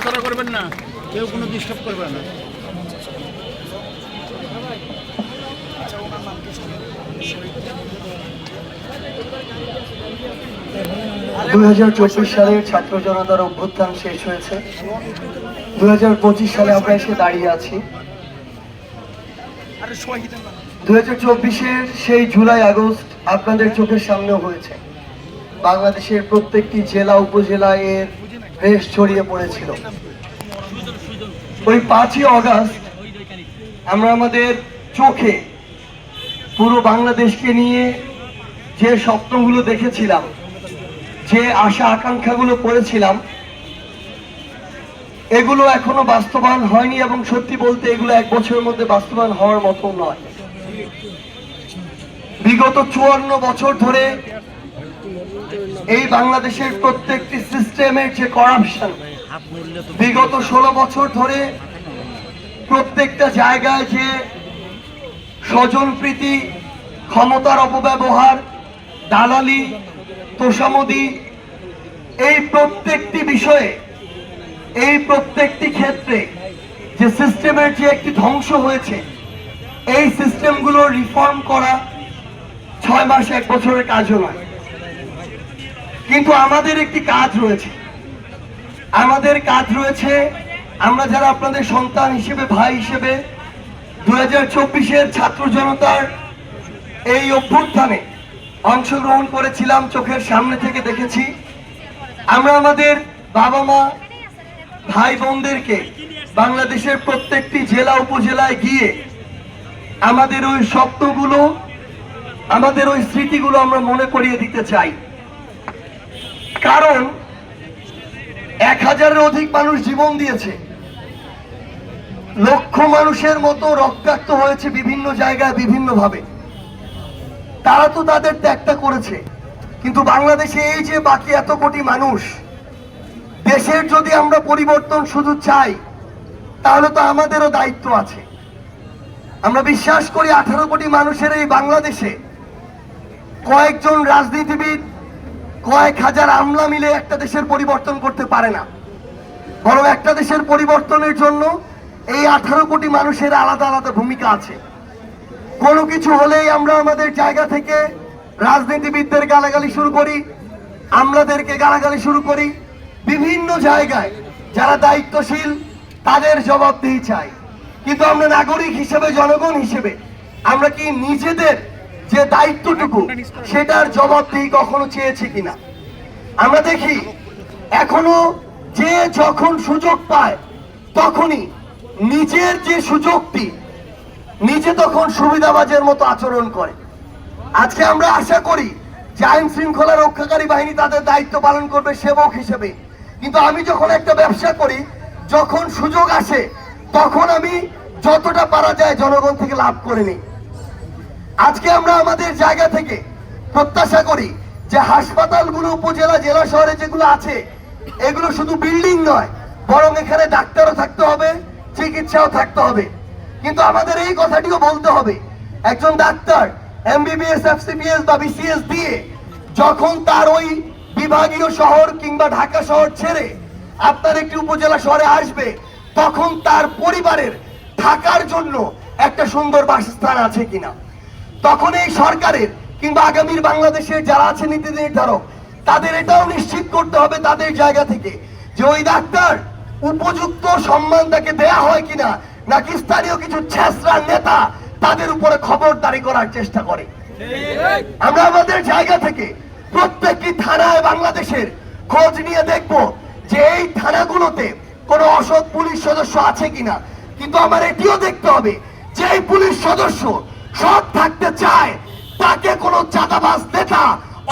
নড়াচড়া করবেন না, কেউ কোনো ডিস্টার্ব করবে না। দুই হাজার চব্বিশ সালের ছাত্র জনতার অভ্যুত্থান শেষ হয়েছে। দুই হাজার পঁচিশ সালে আমরা এসে দাঁড়িয়ে আছি। দুই হাজার চব্বিশের সেই জুলাই আগস্ট আপনাদের চোখের সামনেও হয়েছে। বাংলাদেশের প্রত্যেকটি জেলা উপজেলায় এর রেশ ছড়িয়ে পড়েছিল। ওই পাঁচই অগাস্ট আমরা আমাদের চোখে পুরো বাংলাদেশকে নিয়ে যে স্বপ্নগুলো দেখেছিলাম, যে আশা আকাঙ্ক্ষাগুলো করেছিলাম, এগুলো এখনও বাস্তবায়ন হয়নি এবং সত্যি বলতে এগুলো এক বছরের মধ্যে বাস্তবায়ন হওয়ার মতো নয়। বিগত চুয়ান্ন বছর ধরে এই বাংলাদেশের প্রত্যেকটি সিস্টেমের যে করাপশন বিগত ষোলো বছর ধরে প্রত্যেকটা জায়গায় যে স্বজনপ্রীতি, ক্ষমতার অপব্যবহার, দালালি, তোষামদি, এই প্রত্যেকটি বিষয়ে, এই প্রত্যেকটি ক্ষেত্রে যে সিস্টেমের যে একটি ধ্বংস হয়েছে, এই সিস্টেমগুলো রিফর্ম করা ছয় মাস এক বছরের কাজও নয়। কিন্তু আমাদের একটি কাজ রয়েছে। আমাদের কাজ রয়েছে, আমরা যারা আপনাদের সন্তান হিসেবে, ভাই হিসেবে দু হাজার চব্বিশের ছাত্র জনতার এই অভ্যুত্থানে অংশগ্রহণ করেছিলাম, চোখের সামনে থেকে দেখেছি, আমরা আমাদের বাবা মা ভাই বোনদেরকে বাংলাদেশের প্রত্যেকটি জেলা, উপজেলায় গিয়ে আমাদের ওই স্বপ্নগুলো, আমাদের ওই স্মৃতিগুলো আমরা মনে করিয়ে দিতে চাই। কারণ এক হাজারের অধিক মানুষ জীবন দিয়েছে। লক্ষ মানুষের মতো রক্তাক্ত হয়েছে বিভিন্ন জায়গায় বিভিন্ন ভাবে তারা তো তাদের ত্যাগটা করেছে। কিন্তু বাংলাদেশে এই যে বাকি এত কোটি মানুষ, দেশের যদি আমরা পরিবর্তন শুধু চাই, তাহলে তো আমাদেরও দায়িত্ব আছে। আমরা বিশ্বাস করি আঠারো কোটি মানুষের এই বাংলাদেশে কয়েকজন রাজনীতিবিদ কয়েক হাজার আমলা মিলে একটা দেশের পরিবর্তন করতে পারে না। বরং একটা দেশের পরিবর্তনের জন্য এই আঠারো কোটি মানুষের আলাদা আলাদা ভূমিকা আছে। কোনো কিছু হলেই আমরা আমাদের জায়গা থেকে রাজনীতিবিদদের গালাগালি শুরু করি, আমলাদেরকে গালাগালি শুরু করি। বিভিন্ন জায়গায় যারা দায়িত্বশীল, তাদের জবাবদিহি চাই। কিন্তু আমরা নাগরিক হিসেবে, জনগণ হিসেবে আমরা কি নিজেদের যে দায়িত্বটুকু সেটার জবাবদিহি কখনো চেয়েছি কিনা। আমরা দেখি, এখনও যে যখন সুযোগ পায়, তখনই নিজের যে সুযোগটি, নিজে তখন সুবিধাবাজের মতো আচরণ করে। আজকে আমরা আশা করি যে আইন শৃঙ্খলা রক্ষাকারী বাহিনী তাদের দায়িত্ব পালন করবে সেবক হিসেবে। কিন্তু আমি যখন একটা ব্যবসা করি, যখন সুযোগ আসে, তখন আমি যতটা পারা যায় জনগণ থেকে লাভ করে নিই। আজকে আমরা আমাদের জায়গা থেকে প্রত্যাশা করি যে হাসপাতালগুলো, উপজেলা, জেলা শহরে যেগুলো আছে, এগুলো শুধু বিল্ডিং নয়, বরং এখানে ডাক্তারও থাকতে হবে, চিকিৎসাও থাকতে হবে। কিন্তু আমাদের এই কথাটিও বলতে হবে, একজন ডাক্তার এমবিবিএস এফসিপিএস বা বিসিএস দিয়ে যখন তার ওই বিভাগীয় শহর কিংবা ঢাকা শহর ছেড়ে আপনার একটি উপজেলা শহরে আসবে, তখন তার পরিবারের থাকার জন্য একটা সুন্দর বাসস্থান আছে কিনা। তখন এই সরকারের কিংবা আগামীর বাংলাদেশের যারা আছে নীতি নির্ধারক, তাদের এটাও নিশ্চিত করতে হবে তাদের জায়গা থেকে যে ওই ডাক্তার উপযুক্ত সম্মান তাকে দেয়া হয় কিনা, নাকি স্থানীয় কিছু ছেসরার নেতা তাদের উপরে খবর খবরদারি করার চেষ্টা করে। আমরা আমাদের জায়গা থেকে প্রত্যেকটি থানায় বাংলাদেশের খোঁজ নিয়ে দেখব যে এই থানাগুলোতে কোনো অসৎ পুলিশ সদস্য আছে কিনা। কিন্তু আমার এটিও দেখতে হবে যে এই পুলিশ সদস্য সৎ থাকতে চায় তাকে কোনো চাঁদাবাজ নেতা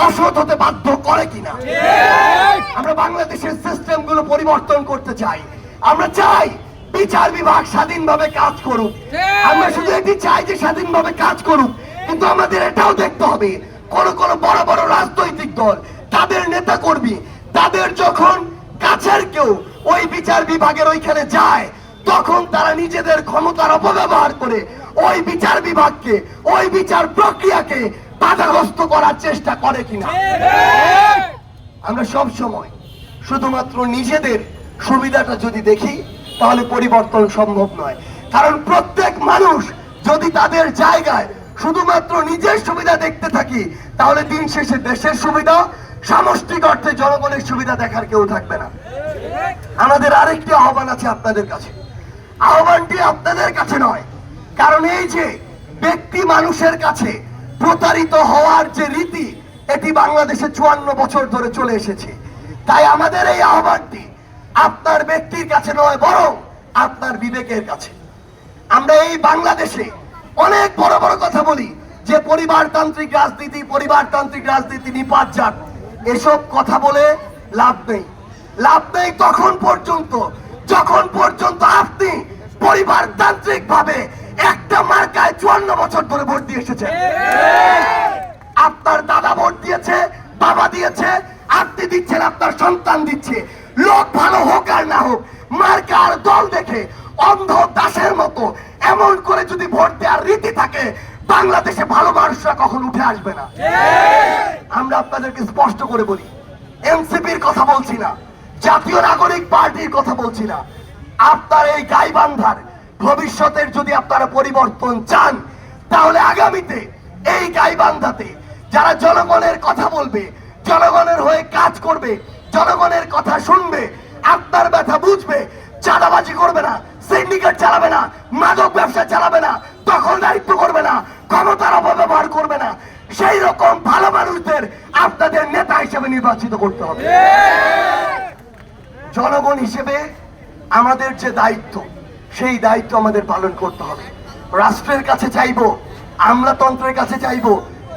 অসৎ হতে বাধ্য করে কিনা। আমরা বাংলাদেশের সিস্টেমগুলো পরিবর্তন করতে চাই। আমরা চাই বিচার বিভাগ স্বাধীনভাবে কাজ করুক। আমরা শুধু এটি চাই যে স্বাধীনভাবে কাজ করুক কিন্তু আমাদের এটাও দেখতে হবে। কোন কোন বড় বড় রাজনৈতিক দল তাদের নেতা কর্মী তাদের যখন কাছের কেউ ওই বিচার বিভাগের ওইখানে যায় তখন তারা নিজেদের ক্ষমতার অপব্যবহার করে ওই বিচার বিভাগকে, ওই বিচার প্রক্রিয়াকে বাধাগ্রস্ত করার চেষ্টা করে কিনা? আমরা সব সময় শুধুমাত্র নিজেদের সুবিধাটা যদি দেখি, তাহলে পরিবর্তন সম্ভব নয়। কারণ প্রত্যেক মানুষ যদি তাদের জায়গায় শুধুমাত্র নিজের সুবিধা দেখতে থাকি, তাহলে দিন শেষে দেশের সুবিধা, সামষ্টিক অর্থে জনগণের সুবিধা দেখার কেউ থাকবে না। আমাদের আরেকটি আহ্বান আছে আপনাদের কাছে। আহ্বানটি আপনাদের কাছে নয় কারণ এই যে ব্যক্তি মানুষের কাছে প্রতারিত হওয়ার যে রীতি, এটি বাংলাদেশে চুয়ান্ন বছর ধরে চলে এসেছে। তাই আমাদের এই আহ্বানটি আপনার ব্যক্তির কাছে নয়, বরং আপনার বিবেকের কাছে। আমরা এই বাংলাদেশে অনেক বড় বড় কথা বলি যে পরিবারতান্ত্রিক রাজনীতি পরিবারতান্ত্রিক রাজনীতি নিপাত যাক এসব কথা বলে লাভ নেই। লাভ নেই তখন পর্যন্ত, যখন পর্যন্ত আপনি পরিবারতান্ত্রিক ভাবে একটা মার্কায় চুয়ান্ন বছর ধরে ভোট দিয়ে এসেছেন আপনার দাদা ভোট দিয়েছে বাবা দিয়েছে আপনি দিচ্ছেন আপনার সন্তান দিচ্ছে। লোক ভালো হোক আর না হোক মার্কার দল দেখে অন্ধ দাসের মতো এমন করে যদি ভোট দেওয়ার রীতি থাকে বাংলাদেশে ভালো মানুষরা কখন উঠে আসবে না। আমরা আপনাদেরকে স্পষ্ট করে বলি এনসিপির কথা বলছি না জাতীয় নাগরিক পার্টির কথা বলছি না। আপনার এই গাইবান্ধার ভবিষ্যতের যদি আপনারা পরিবর্তন চান তাহলে আগামীতে এই গাইবান্ধাতে যারা জনগণের কথা বলবে জনগণের হয়ে কাজ করবে জনগণের কথা শুনবে আপনার ব্যথা বুঝবে চাঁদাবাজি করবে না সিন্ডিকেট চালাবে না মাদক ব্যবসা চালাবে না তখন দায়িত্ব করবে না ক্ষমতার অপব্যবহার করবে না সেই রকম ভালো মানুষদের আপনাদের নেতা হিসেবে নির্বাচিত করতে হবে। জনগণ হিসেবে আমাদের যে দায়িত্ব সেই দায়িত্ব আমাদের পালন করতে হবে। রাষ্ট্রের কাছে চাইব, আমলাতন্ত্রের কাছে চাইব,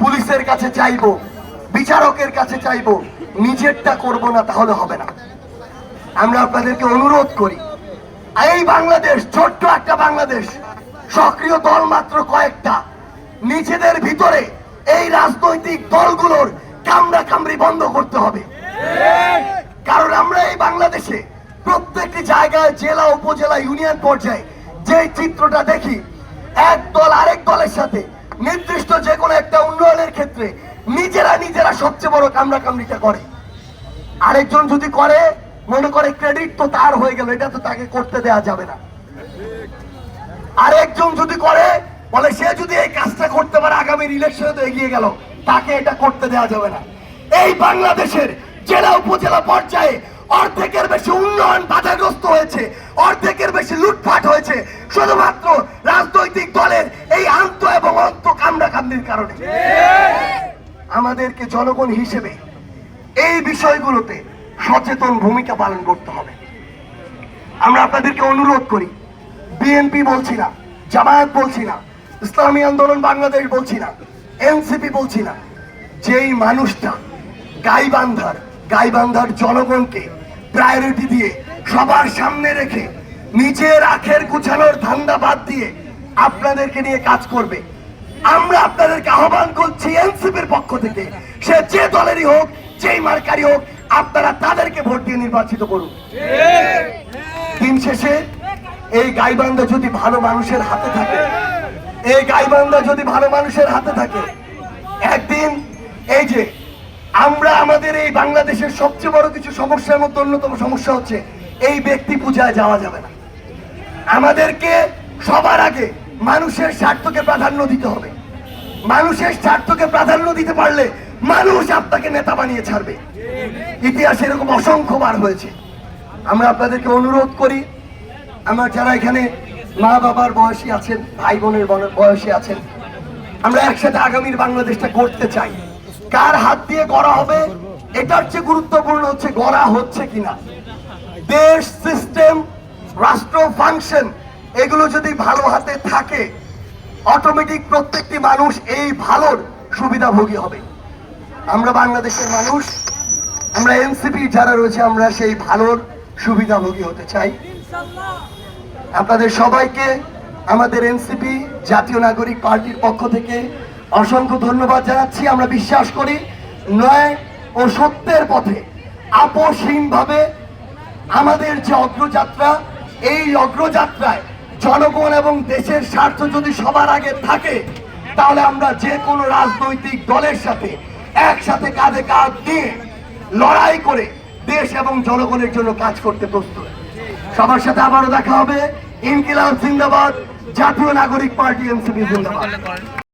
পুলিশের কাছে চাইব, বিচারকের কাছে চাইব, নিজেরটা করব না তাহলে হবে না। আমরা আপনাদেরকে অনুরোধ করি, এই বাংলাদেশ, ছোট্ট একটা বাংলাদেশ, সক্রিয় দল মাত্র কয়েকটা, নিজেদের ভিতরে এই রাজনৈতিক দলগুলোর কামড়া কামড়ি বন্ধ করতে হবে। কারণ আমরা এই বাংলাদেশে প্রত্যেকটি জায়গায়, জেলা, উপজেলা, ইউনিয়ন পর্যায়ে যে চিত্রটা দেখি, এক দল আরেক দলের সাথে নির্দিষ্ট যে কোনো একটা উন্নয়নের ক্ষেত্রে নিজেরা নিজেরা সবচেয়ে বড় কামড়া কামড়িটা করে। আরেকজন যদি করে, মনে করে ক্রেডিট তো তার হয়ে গেল, এটা তো তাকে করতে দেয়া যাবে না। আরেকজন যদি করে, বলে সে যদি এই কাজটা করতে পারে, আগামী ইলেকশনে তো এগিয়ে গেল, তাকে এটা করতে দেওয়া যাবে না। এই বাংলাদেশের জেলা, উপজেলা পর্যায়ে অর্ধেকের বেশি উন্নয়ন বাধাগ্রস্ত হয়েছে, অর্ধেকের বেশি লুটপাট হয়েছে। শুধুমাত্র রাজনৈতিক দলের এই আন্ত এবং অন্ত কামড়া কামড়ির কারণে। আমাদেরকে জনগণ হিসেবে এই বিষয়গুলোতে সচেতন ভূমিকা পালন করতে হবে। আমরা আপনাদেরকে অনুরোধ করি, বিএনপি বলছি না, জামায়াত বলছি না, ইসলামী আন্দোলন বাংলাদেশ বলছি না, এনসিপি বলছি না। যেই মানুষটা গাইবান্ধার গাইবান্ধার জনগণকে প্রায়োরিটি দিয়ে, সবার সামনে রেখে, নিজের আখের গুছানোর ধান্দা বাদ দিয়ে আপনাদেরকে নিয়ে কাজ করবে। আমরা আপনাদেরকে আহ্বান করছি এনসিপির পক্ষ থেকে, সে যে দলেরই হোক, যেই মার্কারি হোক, আপনারা তাদেরকে ভোট দিয়ে নির্বাচিত করুন। দিন শেষে এই গাইবান্ধা যদি ভালো মানুষের হাতে থাকে, এই গাইবান্ধা যদি ভালো মানুষের হাতে থাকে, একদিন এই যে আমরা আমাদের এই বাংলাদেশের সবচেয়ে বড় কিছু সমস্যার মধ্যে অন্যতম সমস্যা হচ্ছে এই ব্যক্তি পূজায় যাওয়া যাবে না। আমাদেরকে সবার আগে মানুষের স্বার্থকে প্রাধান্য দিতে হবে। মানুষের স্বার্থকে প্রাধান্য দিতে পারলে মানুষ আপনাকে নেতা বানিয়ে ছাড়বে। ইতিহাসে এরকম অসংখ্যবার হয়েছে। আমরা আপনাদেরকে অনুরোধ করি, আমার যারা এখানে মা বাবার বয়সী আছেন, ভাই বোনের বয়সী আছেন, আমরা একসাথে আগামীর বাংলাদেশটা করতে চাই। কার হাত দিয়ে গড়া হবে? এটার চেয়ে গুরুত্বপূর্ণ হচ্ছে গড়া হচ্ছে কিনা। দেশ সিস্টেম রাষ্ট্র ফাংশন এগুলো যদি ভালো হাতে থাকে অটোমেটিক প্রত্যেকটি মানুষ এই ভালোর সুবিধাভোগী হবে। আমরা বাংলাদেশের মানুষ, আমরা এনসিপি যারা রয়েছে, আমরা সেই ভালোর সুবিধাভোগী হতে চাই। আপনাদের সবাইকে, আমাদের এনসিপি জাতীয় নাগরিক পার্টির পক্ষ থেকে অসংখ্য ধন্যবাদ জানাচ্ছি। আমরা বিশ্বাস করি ন্যায় ও সত্যের পথে আপোষহীনভাবে আমাদের যে অগ্রযাত্রা, এই অগ্রযাত্রায় জনগণ এবং দেশের স্বার্থ যদি সবার আগে থাকে, তাহলে আমরা যে কোনো রাজনৈতিক দলের সাথে একসাথে কাঁধে কাঁধ দিয়ে লড়াই করে দেশ এবং জনগণের জন্য কাজ করতে প্রস্তুত। সবার সাথে আবারও দেখা হবে। ইনকিলাব জিন্দাবাদ। জাতীয় নাগরিক পার্টি এনসিপি জিন্দাবাদ।